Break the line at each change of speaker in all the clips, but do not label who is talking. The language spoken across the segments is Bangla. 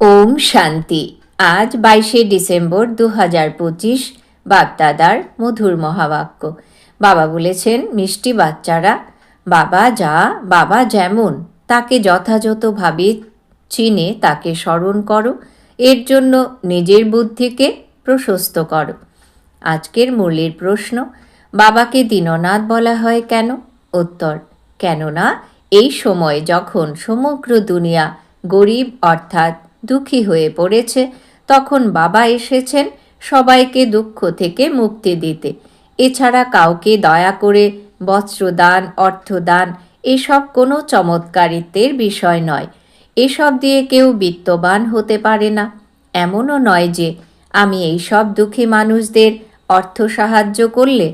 ওম শান্তি। আজ বাইশে ডিসেম্বর দু হাজার পঁচিশ, বাগদাদার মধুর মহাবাক্য। বাবা বলেছেন, মিষ্টি বাচ্চারা, বাবা যা, বাবা যেমন, তাকে যথাযথভাবে চিনে, তাকে স্মরণ করো, এর জন্য নিজের বুদ্ধিকে প্রশস্ত করো। আজকের মূল্যের প্রশ্ন, বাবাকে দীননাথ বলা হয় কেন? উত্তর, কেননা, এই সময় যখন সমগ্র দুনিয়া গরিব অর্থাৎ দুঃখী হয়ে পড়েছে। তখন বাবা এসেছেন সবাইকে দুঃখ থেকে মুক্তি দিতে। এছাড়া কাউকে দয়া করে বস্ত্রদান, অর্থদান এসব কোনো চমৎকারিত্বের বিষয় নয়। এসব দিয়ে কেউ বিত্তবান হতে পারে না। এমনও নয় যে আমি এই সব দুঃখী মানুষদের অর্থ সাহায্য করলে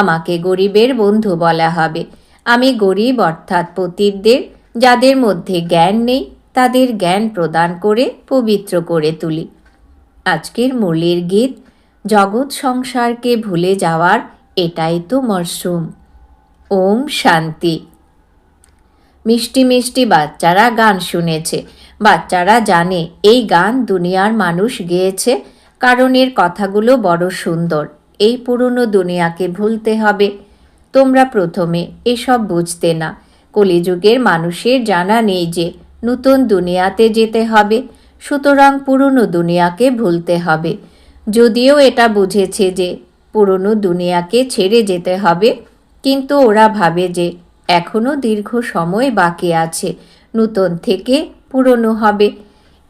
আমাকে গরিবের বন্ধু বলা হবে। আমি গরিব অর্থাৎ পতিতদের, যাদের মধ্যে জ্ঞান নেই তাদের জ্ঞান প্রদান করে, পবিত্র করে তুলি। আজকের মুরলির গীত, জগৎ সংসারকে ভুলে যাওয়ার এটাই তো মরশুম ওম শান্তি। মিষ্টি মিষ্টি বাচ্চারা গান শুনেছে। বাচ্চারা জানে, এই গান দুনিয়ার মানুষ গেয়েছে। কারণ এর কথাগুলো বড় সুন্দর। এই পুরনো দুনিয়াকে ভুলতে হবে। তোমরা প্রথমে এসব বুঝতে না। কলিযুগের মানুষের জানা নেই যে নতুন দুনিয়াতে যেতে হবে, সুতরাং পুরনো দুনিয়াকে ভুলতে হবে। যদিও এটা বুঝেছে যে পুরনো দুনিয়াকে ছেড়ে যেতে হবে, কিন্তু ওরা ভাবে যে এখনও দীর্ঘ সময় বাকি আছে, নূতন থেকে পুরনো হবে।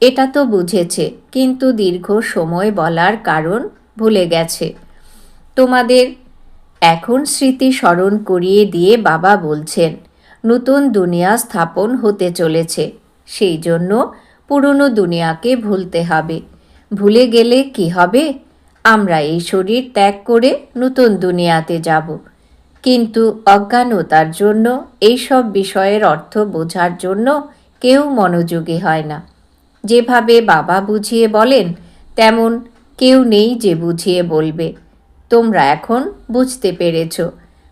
এটা তো বুঝেছে, কিন্তু দীর্ঘ সময় বলার কারণ ভুলে গেছে। তোমাদের এখন স্মৃতি স্মরণ করিয়ে দিয়ে বাবা বলছেন নতুন দুনিয়া স্থাপন হতে চলেছে। সেই জন্য পুরনো দুনিয়াকে ভুলতে হবে। ভুলে গেলে কি হবে? আমরা এই শরীর ত্যাগ করে নতুন দুনিয়াতে যাব। কিন্তু অজ্ঞানতার জন্য, এইসব বিষয়ের অর্থ বোঝার জন্য কেউ মনোযোগী হয় না। যেভাবে বাবা বুঝিয়ে বলেন, তেমন কেউ নেই যে বুঝিয়ে বলবে। তোমরা এখন বুঝতে পেরেছ।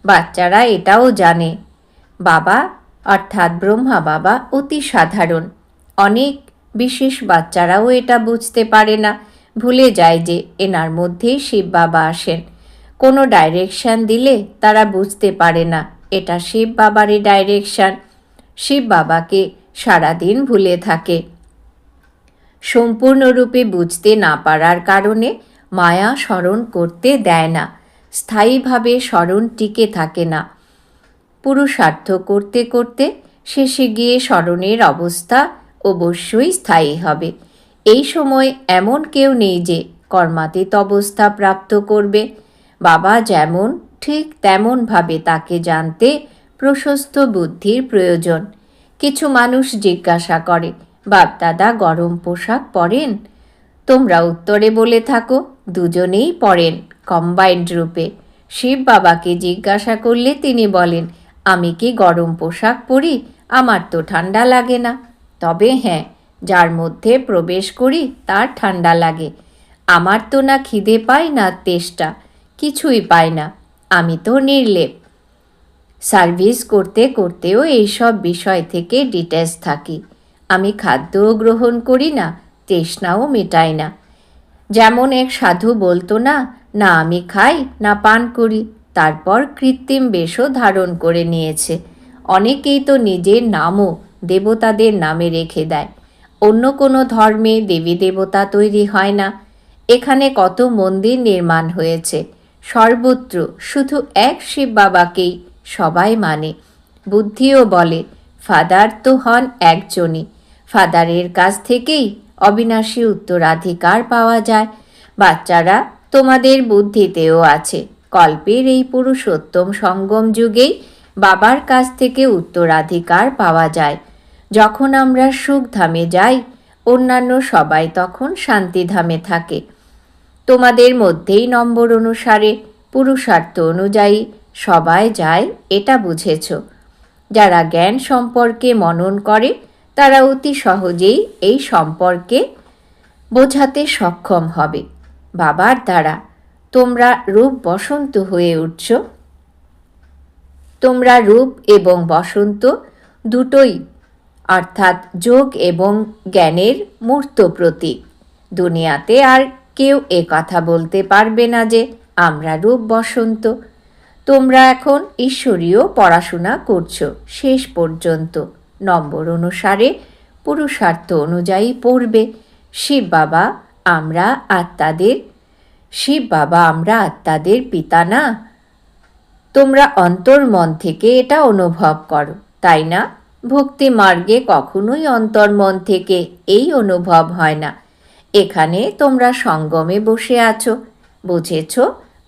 বাচ্চারা এটাও জানে। বাবা, অর্থাৎ ব্রহ্মা বাবা, অতি সাধারণ। অনেক বিশেষ বাচ্চারাও এটা বুঝতে পারে না। ভুলে যায় যে এনার মধ্যেই শিব বাবা আসেন। কোনো ডাইরেকশান দিলে তারা বুঝতে পারে না, এটা শিব বাবারই ডাইরেকশান শিব বাবাকে সারাদিন ভুলে থাকে। সম্পূর্ণরূপে বুঝতে না পারার কারণে মায়া স্মরণ করতে দেয় না। স্থায়ীভাবে স্মরণ টিকে থাকে না। পুরুষার্থ করতে করতে শেষে গিয়ে স্মরণের অবস্থা অবশ্যই স্থায়ী হবে। এই সময় এমন কেউ নেই যে কর্মাতীত অবস্থা প্রাপ্ত করবে। বাবা যেমন ঠিক তেমনভাবে তাকে জানতে প্রশস্ত বুদ্ধির প্রয়োজন। কিছু মানুষ জিজ্ঞাসা করে, বাপদাদা গরম পোশাক পরেন? তোমরা উত্তরে বলে থাকো, দুজনেই পরেন কম্বাইন্ড রূপে। শিব বাবাকে জিজ্ঞাসা করলে তিনি বলেন আমি কি গরম পোশাক পরি? আমার তো ঠান্ডা লাগে না। তবে হ্যাঁ যার মধ্যে প্রবেশ করি তার ঠান্ডা লাগে। আমার তো না খিদে পায় না তেষ্টা, কিছুই পায় না। আমি তো নির্লেপ। সার্ভিস করতে করতেও এইসব বিষয় থেকে ডিটেচ থাকি। আমি খাদ্যও গ্রহণ করি না, তৃষ্ণাও মেটাই না। যেমন এক সাধু বলতো না না আমি খাই, না পান করি। তারপর কৃত্রিম বেশও ধারণ করে নিয়েছে। অনেকেই তো নিজের নামও দেবতাদের নামে রেখে দেয়। অন্য কোনো ধর্মে দেবী দেবতা তৈরি হয় না। এখানে কত মন্দির নির্মাণ হয়েছে। সর্বত্র শুধু এক শিব বাবাকেই সবাই মানে। বুদ্ধিও বলে, ফাদার তো হন একজনই। ফাদারের কাছ থেকেই অবিনাশী উত্তরাধিকার পাওয়া যায়। বাচ্চারা তোমাদের বুদ্ধিতেও আছে। কল্পের এই পুরুষোত্তম সঙ্গম যুগেই বাবার কাছ থেকে উত্তরাধিকার পাওয়া যায়। যখন আমরা সুখধামে যাই, অন্যান্য সবাই তখন শান্তিধামে থাকে। তোমাদের মধ্যেই নম্বর অনুসারে, পুরুষার্থ অনুযায়ী সবাই যায়, এটা বুঝেছ। যারা জ্ঞান সম্পর্কে মনন করে, তারা অতি সহজেই এই সম্পর্কে বোঝাতে সক্ষম হবে। বাবার দ্বারা তোমরা রূপ বসন্ত হয়ে উঠছ। তোমরা রূপ এবং বসন্ত দুটোই, অর্থাৎ যোগ এবং জ্ঞানের মূর্ত প্রতীক। দুনিয়াতে আর কেউ এ কথা বলতে পারবে না যে, আমরা রূপ বসন্ত। তোমরা এখন ঈশ্বরীয় পড়াশোনা করছ, শেষ পর্যন্ত। নম্বর অনুসারে পুরুষার্থ অনুযায়ী পড়বে। শিব বাবা, আমরা আত্মাদের শিব বাবা, আমরা আত্মাদের পিতা না? তোমরা অন্তর্মন থেকে এটা অনুভব করো, তাই না? ভক্তি মার্গে কখনোই অন্তর্মন থেকে এই অনুভব হয় না। এখানে তোমরা সঙ্গমে বসে আছো, বুঝেছ?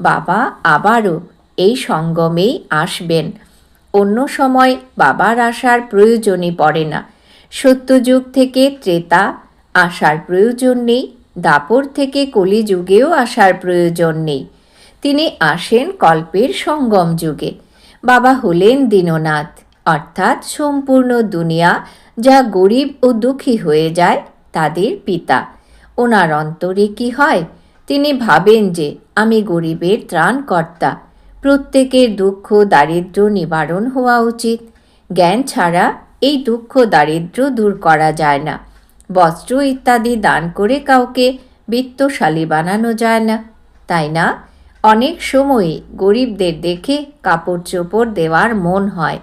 বাবা আবারও এই সঙ্গমেই আসবেন। অন্য সময় বাবার আসার প্রয়োজনই পড়ে না। সত্যযুগ থেকে ত্রেতা, আসার প্রয়োজন নেই। দাপর থেকে কলিযুগেও আসার প্রয়োজন নেই। তিনি আসেন কল্পের সঙ্গম যুগে। বাবা হলেন দীননাথ। অর্থাৎ সম্পূর্ণ দুনিয়া যা গরিব ও দুঃখী হয়ে যায়, তাদের পিতা। ওনার অন্তরে কি হয়? তিনি ভাবেন যে, আমি গরিবের ত্রাণকর্তা। প্রত্যেকের দুঃখ দারিদ্র নিবারণ হওয়া উচিত। জ্ঞান ছাড়া এই দুঃখ দারিদ্র দূর করা যায় না। বস্ত্র ইত্যাদি দান করে কাউকে বিত্তশালী বানানো যায় না। তাই না? অনেক সময় গরিবদের দেখে কাপড় চোপড় দেওয়ার মন হয়।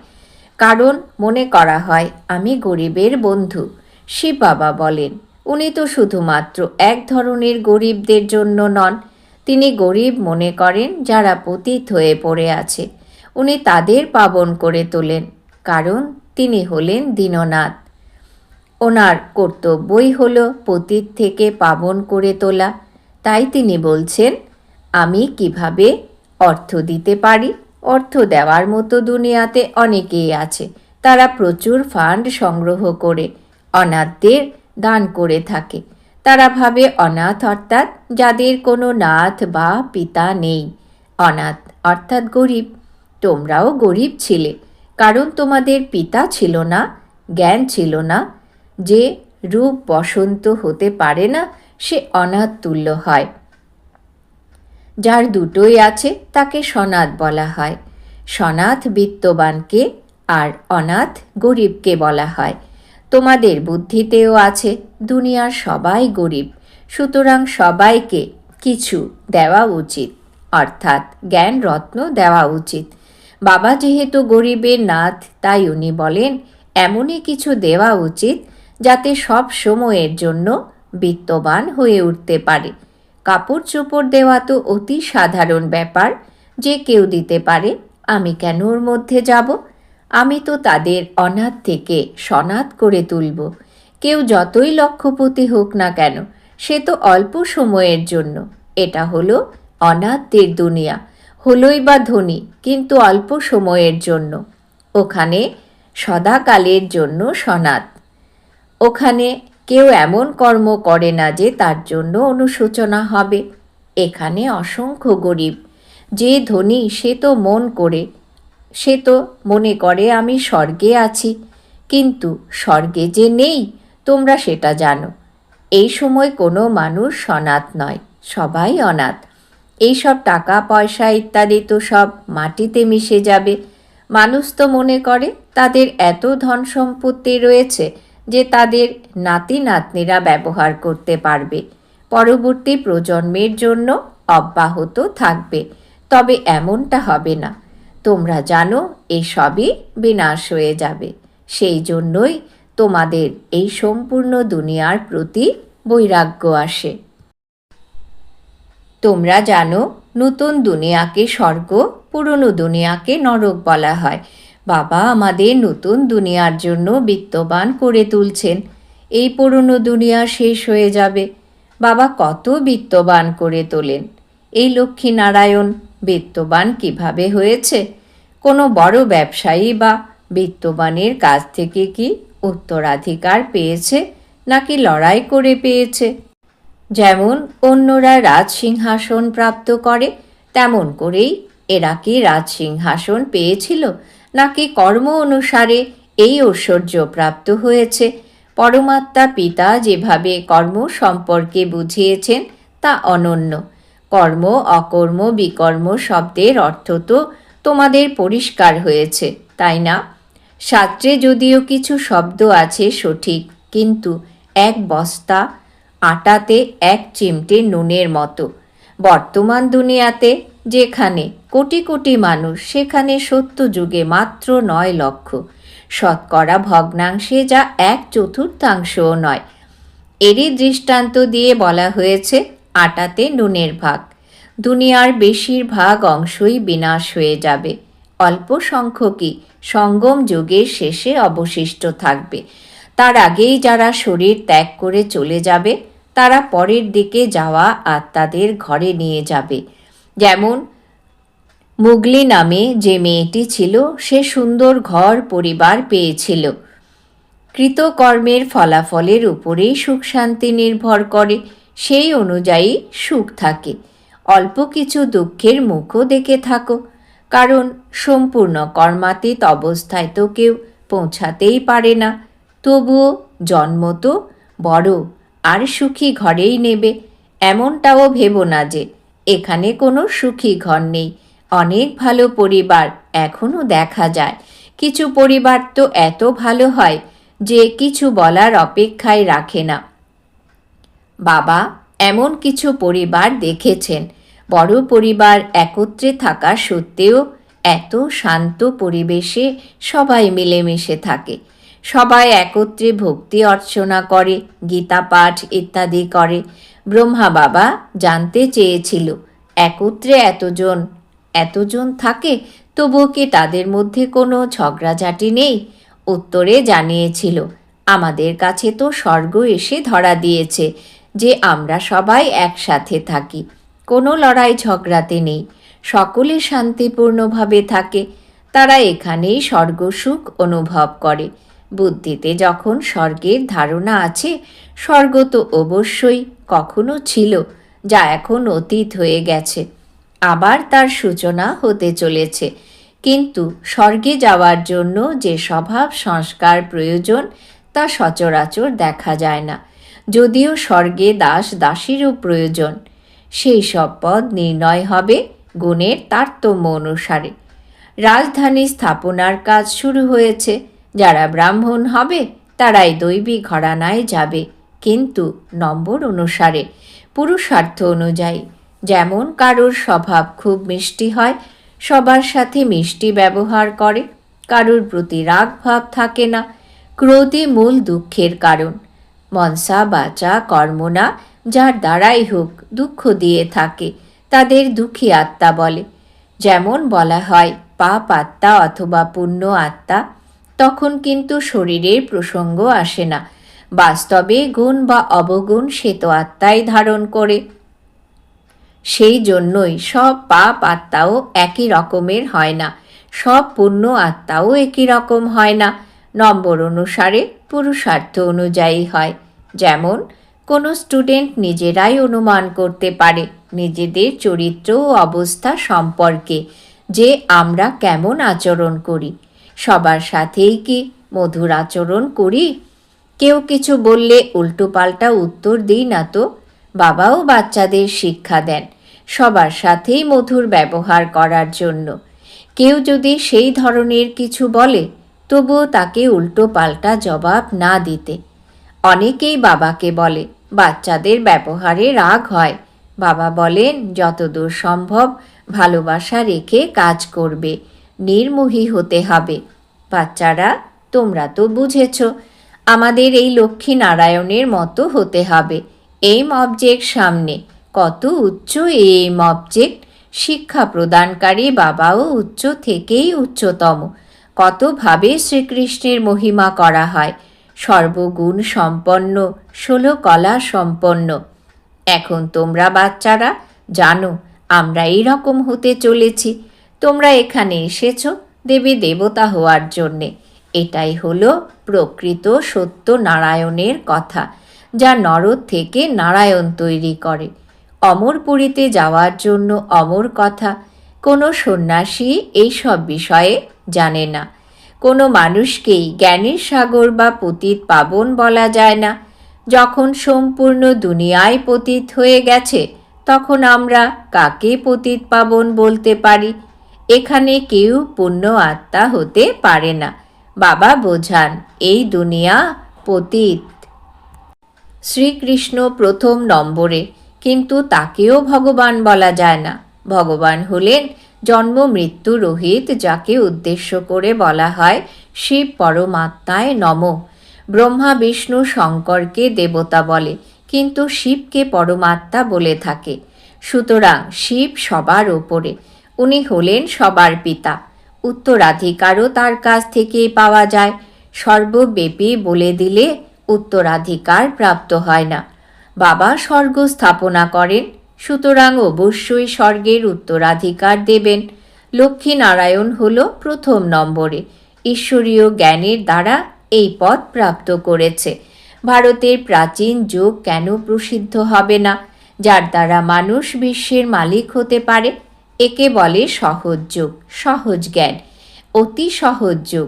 কারণ মনে করা হয়, আমি গরিবের বন্ধু। শিব বাবা বলেন, উনি তো শুধুমাত্র এক ধরনের গরিবদের জন্য নন। তিনি গরিব মনে করেন যারা পতিত হয়ে পড়ে আছে। উনি তাদের পাবন করে তোলেন। কারণ তিনি হলেন দীননাথ। ওনার কর্তব্যই হল পতীত থেকে পাবন করে তোলা। তাই তিনি বলছেন, আমি কীভাবে অর্থ দিতে পারি? অর্থ দেওয়ার মতো দুনিয়াতে অনেকেই আছে। তারা প্রচুর ফান্ড সংগ্রহ করে, অনাথদের দান করে থাকে। তারা ভাবে অনাথ অর্থাৎ যাদের কোনো নাথ বা পিতা নেই। অনাথ অর্থাৎ গরিব। তোমরাও গরিব ছিলে। কারণ তোমাদের পিতা ছিল না, জ্ঞান ছিল না যে রূপ বসন্ত হতে পারে না, সে অনাথ তুল্য হয়। যার দুটোই আছে, তাকে সনাথ বলা হয়। সনাথ বিত্তবানকে আর অনাথ গরিবকে বলা হয়। তোমাদের বুদ্ধিতেও আছে, দুনিয়ার সবাই গরিব। সুতরাং সবাইকে কিছু দেওয়া উচিত, অর্থাৎ জ্ঞান রত্ন দেওয়া উচিত। বাবা যেহেতু গরিবের নাথ, তাই উনি বলেন, এমনই কিছু দেওয়া উচিত যাতে সব সময়ের জন্য বিত্তবান হয়ে উঠতে পারে। কাপড় চোপড় দেওয়া তো অতি সাধারণ ব্যাপার, যে কেউ দিতে পারে, আমি কেন ওর মধ্যে যাব? আমি তো তাদের অনাথ থেকে সনাথ করে তুলব। কেউ যতই লক্ষ্যপতি হোক না কেন, সে তো অল্প সময়ের জন্য। এটা হলো অনাথদের দুনিয়া। হলোই বা ধনী, কিন্তু অল্প সময়ের জন্য। ওখানে সদাকালের জন্য সনাত। ওখানে কেউ এমন কর্ম করে না যে তার জন্য অনুশোচনা হবে। এখানে অসংখ্য গরিব। যে ধনী, সে তো মন করে, সে তো মনে করে, আমি স্বর্গে আছি। কিন্তু স্বর্গে যে নেই, তোমরা সেটা জানো। এই সময় কোনো মানুষ সনাত নয়, সবাই অনাথ। এইসব টাকা, পয়সা ইত্যাদি তো সব মাটিতে মিশে যাবে। মানুষ তো মনে করে, তাদের এত ধন সম্পত্তি রয়েছে যে তাদের নাতি নাতনিরা ব্যবহার করতে পারবে। পরবর্তী প্রজন্মের জন্য অব্যাহত থাকবে। তবে এমনটা হবে না। তোমরা জানো এসবই বিনাশ হয়ে যাবে। সেই জন্যই তোমাদের এই সম্পূর্ণ দুনিয়ার প্রতি বৈরাগ্য আসে। তোমরা জানো, নতুন দুনিয়াকে স্বর্গ, পুরনো দুনিয়াকে নরক বলা হয়। বাবা আমাদের নতুন দুনিয়ার জন্য বিত্তবান করে তুলছেন। এই পুরনো দুনিয়া শেষ হয়ে যাবে। বাবা কত বিত্তবান করে তোলেন। এই লক্ষ্মীনারায়ণ বিত্তবান কীভাবে হয়েছে? কোনো বড় ব্যবসায়ী বা বিত্তবানের কাছ থেকে কি উত্তরাধিকার পেয়েছে নাকি লড়াই করে পেয়েছে? যেমন অন্যরা রাজসিংহাসন প্রাপ্ত করে, তেমন করেই এরা কি রাজসিংহাসন পেয়েছিল? নাকি কর্ম অনুসারে এই ঐশ্বর্য প্রাপ্ত হয়েছে? পরমাত্মা পিতা যেভাবে কর্ম সম্পর্কে বুঝিয়েছেন, তা অনন্য। কর্ম, অকর্ম, বিকর্ম শব্দের অর্থ তো তোমাদের পরিষ্কার হয়েছে, তাই না? শাস্ত্রে যদিও কিছু শব্দ আছে সঠিক, কিন্তু এক বস্তা আটাতে এক চিমটে নুনের মতো। বর্তমান দুনিয়াতে যেখানে কোটি কোটি মানুষ, সেখানে সত্য যুগে মাত্র নয় লক্ষ। শতকরা ভগ্নাংশে যা এক চতুর্থাংশও নয়। এরই দৃষ্টান্ত দিয়ে বলা হয়েছে, আটাতে নুনের ভাগ। দুনিয়ার বেশিরভাগ অংশই বিনাশ হয়ে যাবে। অল্প সংখ্যকই সঙ্গম যুগের শেষে অবশিষ্ট থাকবে। তার আগেই যারা শরীর ত্যাগ করে চলে যাবে, তারা পরের দিকে যাওয়া আত্মাদের ঘরে নিয়ে যাবে। যেমন মুগলি নামে যে মেয়েটি ছিল, সে সুন্দর ঘর পরিবার পেয়েছিল। কৃতকর্মের ফলাফলের উপরেই সুখ শান্তি নির্ভর করে, সেই অনুযায়ী সুখ থাকে। অল্প কিছু দুঃখের মুখও দেখে থাকো, কারণ সম্পূর্ণ কর্মাতীত অবস্থায় তো কেউ পৌঁছাতেই পারে না। তবুও জন্ম তো বড়, আর সুখী ঘরেই নেবে, এমনটাও ভেবো না যে, এখানে কোনো সুখী ঘর নেই। অনেক ভালো পরিবার এখনও দেখা যায়। কিছু পরিবার তো এত ভালো হয় যে কিছু বলার অপেক্ষায় রাখে না। বাবা এমন কিছু পরিবার দেখেছেন। বড় পরিবার একত্রে থাকা সত্ত্বেও এত শান্ত পরিবেশে সবাই মিলেমিশে থাকে। সবাই একত্রে ভক্তি অর্চনা করে, গীতা পাঠ ইত্যাদি করে। ব্রহ্মা বাবা জানতে চেয়েছিল, একত্রে এতজন এতজন থাকে, তবুও কি তাদের মধ্যে কোনো ঝগড়াঝাটি নেই? উত্তরে জানিয়েছিল, আমাদের কাছে তো স্বর্গ এসে ধরা দিয়েছে, যে আমরা সবাই একসাথে থাকি, কোনো লড়াই ঝগড়াতে নেই, সকলে শান্তিপূর্ণভাবে থাকে, তারা এখানেই স্বর্গসুখ অনুভব করে, বুদ্ধিতে যখন স্বর্গের ধারণা আছে, স্বর্গ তো অবশ্যই কখনো ছিল, যা এখন অতীত হয়ে গেছে। আবার তার সূচনা হতে চলেছে। কিন্তু স্বর্গে যাওয়ার জন্য যে স্বভাব সংস্কার প্রয়োজন, তা সচরাচর দেখা যায় না। যদিও স্বর্গে দাস দাসীরও প্রয়োজন। সেই সব পদ নির্ণয় হবে গুণের তারতম্য অনুসারে। রাজধানী স্থাপনার কাজ শুরু হয়েছে। যারা ব্রাহ্মণ হবে, তারাই দৈবিক ঘরানায় যাবে। কিন্তু নম্বর অনুসারে, পুরুষার্থ অনুযায়ী যেমন কারোর স্বভাব খুব মিষ্টি হয়, সবার সাথে মিষ্টি ব্যবহার করে, কারোর প্রতি রাগ ভাব থাকে না ক্রোধে মূল দুঃখের কারণ। মনসা বাচা কর্মনা যার দ্বারাই হোক দুঃখ দিয়ে থাকে, তাদের দুঃখী আত্মা বলে। যেমন বলা হয়, পাপ আত্মা অথবা পুণ্য আত্মা, তখন কিন্তু শরীরের প্রসঙ্গ আসে না। বাস্তবে গুণ বা অবগুণ সে তো আত্মাই ধারণ করে। সেই জন্যই সব পাপ আত্মাও একই রকমের হয় না। সব পুণ্য আত্মাও একই রকম হয় না। নম্বর অনুসারে পুরুষার্থ অনুযায়ী হয়। যেমন, কোনো স্টুডেন্ট নিজেরাই অনুমান করতে পারে নিজেদের চরিত্র ও অবস্থা সম্পর্কে যে আমরা কেমন আচরণ করি। সবার সাথেই কি মধুর আচরণ করি? কেউ কিছু বললে উল্টোপাল্টা উত্তর দিই না তো? বাবাও বাচ্চাদের শিক্ষা দেন। সবার সাথেই মধুর ব্যবহার করার জন্য। কেউ যদি সেই ধরনের কিছু বলে, তবুও তাকে উল্টো পাল্টা জবাব না দিতে। অনেকেই বাবাকে বলে, বাচ্চাদের ব্যবহারে রাগ হয়। বাবা বলেন, যতদূর সম্ভব ভালোবাসা রেখে কাজ করবে, নির্মোহী হতে হবে। বাচ্চারা, তোমরা তো বুঝেছ, আমাদের এই লক্ষ্মী নারায়ণের মতো হতে হবে এইম অবজেক্ট সামনে। কত উচ্চ এম অবজেক্ট শিক্ষা প্রদানকারী বাবাও উচ্চ থেকেই উচ্চতম। কতভাবে শ্রীকৃষ্ণের মহিমা করা হয়? সর্বগুণ সম্পন্ন, ষোলো কলা সম্পন্ন। এখন তোমরা বাচ্চারা, জানো, আমরা এই রকম হতে চলেছি। তোমরা এখানে এসেছ দেবী দেবতা হওয়ার জন্যে। এটাই হলো প্রকৃত সত্য নারায়ণের কথা, যা নরদ থেকে নারায়ণ তৈরি করে। অমরপুরীতে যাওয়ার জন্য অমর কথা। কোনো সন্ন্যাসী এইসব বিষয়ে জানে না। কোনো মানুষকেই জ্ঞানের সাগর বা পতিত পাবন বলা যায় না। যখন সম্পূর্ণ দুনিয়ায় পতিত হয়ে গেছে, তখন আমরা কাকে পতিত পাবন বলতে পারি? এখানে কেউ পুণ্য আত্মা হতে পারে না। বাবা বোঝান, এই দুনিয়া পতীত। শ্রীকৃষ্ণ প্রথম নম্বরে কিন্তু তাকেও ভগবান বলা যায় না। ভগবান হলেন জন্ম মৃত্যু রহিত, যাকে উদ্দেশ্য করে বলা হয় শিব পরমাত্মায় নম। ব্রহ্মা, বিষ্ণু, শঙ্করকে দেবতা বলে, কিন্তু শিবকে পরমাত্মা বলে থাকে। সুতরাং শিব সবার ওপরে উনি হলেন সবার পিতা। উত্তরাধিকারও তার কাছ থেকে পাওয়া যায়। সর্বব্যাপী বলে দিলে উত্তরাধিকার প্রাপ্ত হয় না। বাবা স্বর্গ স্থাপনা করেন, সুতরাং অবশ্যই স্বর্গের উত্তরাধিকার দেবেন। লক্ষ্মীনারায়ণ হল প্রথম নম্বরে, ঈশ্বরীয় জ্ঞানের দ্বারা এই পদ প্রাপ্ত করেছে। ভারতের প্রাচীন যোগ কেন প্রসিদ্ধ হবে না? যার দ্বারা মানুষ বিশ্বের মালিক হতে পারে, একে বলে সহজ যুগ, সহজ জ্ঞান, অতি সহজ যুগ।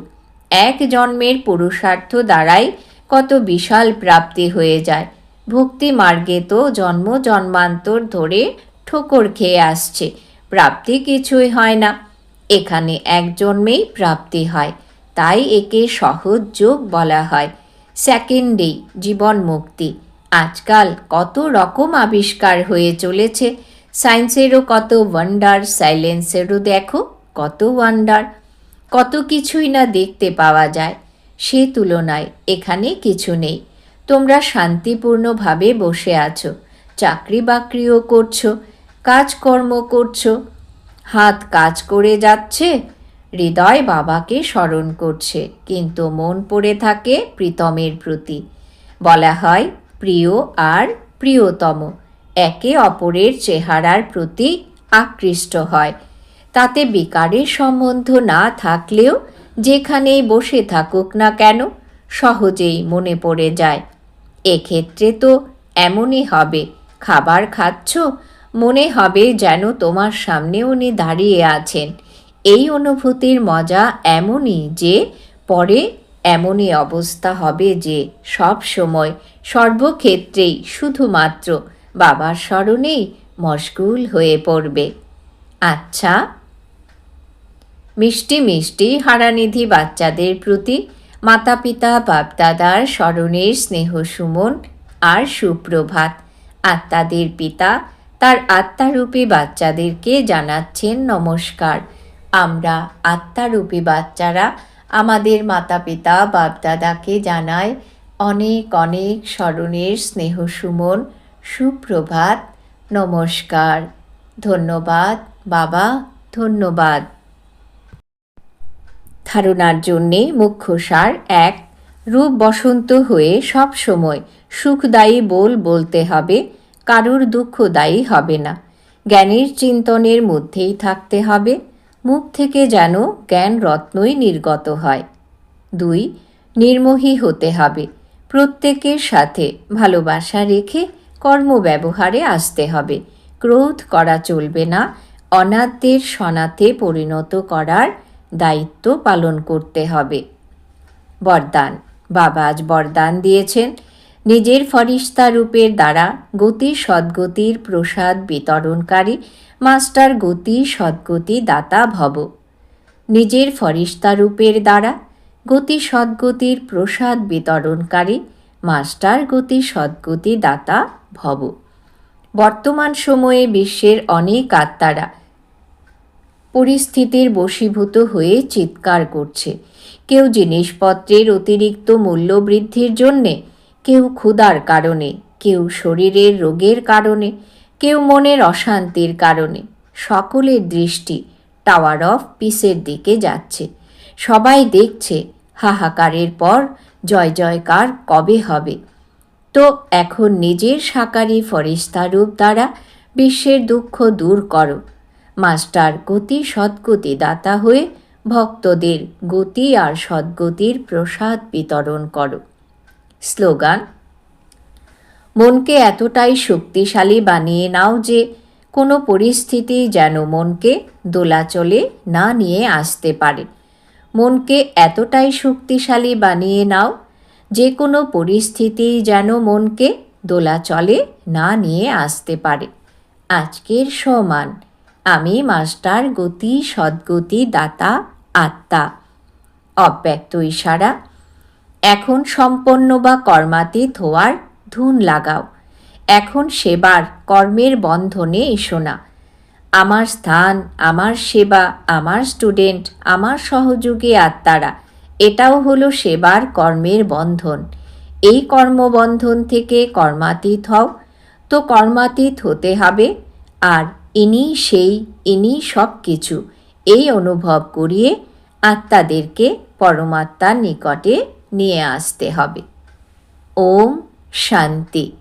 এক জন্মের পুরুষার্থ দ্বারাই কত বিশাল প্রাপ্তি হয়ে যায়। ভক্তি মার্গে তো জন্ম, জন্মান্তর ধরে ঠোকর খেয়ে আসছে। প্রাপ্তি কিছুই হয় না। এখানে এক জন্মেই প্রাপ্তি হয়। তাই একে সহজ যোগ বলা হয়। সেকেন্ডেই জীবন মুক্তি। আজকাল কত রকম আবিষ্কার হয়ে চলেছে। সায়েন্সেরও কত ওয়ান্ডার সাইলেন্সেরও দেখো, কত ওয়ান্ডার কত কিছুই না দেখতে পাওয়া যায়। সে তুলনায় এখানে কিছু নেই। তোমরা শান্তিপূর্ণভাবে বসে আছো চাকরি বাকরিও করছ, কাজকর্ম করছ, হাত কাজ করে যাচ্ছে, হৃদয় বাবাকে স্মরণ করছে, কিন্তু মন পড়ে থাকে প্রীতমের প্রতি। বলা হয়, প্রিয় আর প্রিয়তম, একে অপরের চেহারার প্রতি আকৃষ্ট হয়। তাতে বিকারের সম্বন্ধ না থাকলেও যেখানেই বসে থাকুক না কেন, সহজেই মনে পড়ে যায়। এক্ষেত্রে তো এমনই হবে। খাবার খাচ্ছ, মনে হবে যেন তোমার সামনে উনি দাঁড়িয়ে আছেন। এই অনুভূতির মজা এমনই যে, পরে এমনই অবস্থা হবে যে, সব সময় সর্বক্ষেত্রেই শুধুমাত্র বাবার স্মরণেই মশগুল হয়ে পড়বে। আচ্ছা। মিষ্টি মিষ্টি হারানিধি বাচ্চাদের প্রতি মাতা পিতা বাপদাদার স্মরণের স্নেহ সুমন আর সুপ্রভাত। আত্মাদের পিতা তার আত্মারূপী বাচ্চাদেরকে জানাচ্ছেন নমস্কার। আমরা আত্মারূপী বাচ্চারা আমাদের মাতা পিতা বাপদাদাকে জানায় অনেক অনেক স্মরণের স্নেহ সুমন, সুপ্রভাত। নমস্কার। ধন্যবাদ, বাবা, ধন্যবাদ। ধারণার জন্যে মুখ্য সার এক, রূপ বসন্ত হয়ে সব সময় সুখদায়ী বল বলতে হবে, কারুর দুঃখদায়ী হবে না। জ্ঞানের চিন্তনের মধ্যেই থাকতে হবে, মুখ থেকে যেন জ্ঞান রত্নই নির্গত হয়। দুই, নির্মোহী হতে হবে, প্রত্যেকের সাথে ভালোবাসা রেখে কর্ম ব্যবহারে আসতে হবে। ক্রোধ করা চলবে না অনাথদের সনাথে পরিণত করার দায়িত্ব পালন করতে হবে। বরদান। বাবা আজ বরদান দিয়েছেন। নিজের ফরিস্তা রূপের দ্বারা গতি সদ্গতির প্রসাদ বিতরণকারী মাস্টার গতি সদ্গতি দাতা ভব। নিজের ফরিস্তা রূপের দ্বারা গতি সদ্গতির প্রসাদ বিতরণকারী মাস্টার গতি সদ্গতি দাতা ভব। বর্তমান সময়ে বিশ্বের অনেক আত্মারা পরিস্থিতির বশীভূত হয়ে চিৎকার করছে। কেউ জিনিসপত্রের অতিরিক্ত মূল্য বৃদ্ধির জন্যে, কেউ ক্ষুধার কারণে, কেউ শরীরের রোগের কারণে, কেউ মনের অশান্তির কারণে। সকলের দৃষ্টি টাওয়ার অফ পিসের দিকে যাচ্ছে। সবাই দেখছে হাহাকারের পর জয় জয়কার কবে হবে। তো এখন নিজের সাকারি ফরিস্তা রূপ দ্বারা বিশ্বের দুঃখ দূর করো। মাস্টার গতি সদ্গতি দাতা হয়ে ভক্তদের গতি আর সদ্গতির প্রসাদ বিতরণ করো। স্লোগান, মনকে এতটাই শক্তিশালী বানিয়ে নাও যে কোনো পরিস্থিতি যেন মনকে দোলাচলে না নিয়ে আসতে পারে। মনকে এতটাই শক্তিশালী বানিয়ে নাও যে কোনো পরিস্থিতি যেন মনকে দোলাচলে না নিয়ে আসতে পারে। আজকের সমান। আমি মাস্টার গতি, সদ্গতি, দাতা, আত্মা। অব্যক্ত ইশারা, এখন সম্পন্ন বা কর্মাতীত হওয়ার ধুন লাগাও। এখন সেবার কর্মের বন্ধনে এসো না। আমার স্থান, আমার সেবা, আমার স্টুডেন্ট, আমার সহযোগী আত্মারা, এটাও হলো সেবার কর্মের বন্ধন। এই কর্মবন্ধন থেকে কর্মাতীত হও। তো কর্মাতীত হতে হবে, আর ইনি সেই, ইনি সব কিছু এই অনুভব করিয়ে আত্মাদেরকে পরমাত্মার নিকটে নিয়ে আসতে হবে। ওম শান্তি।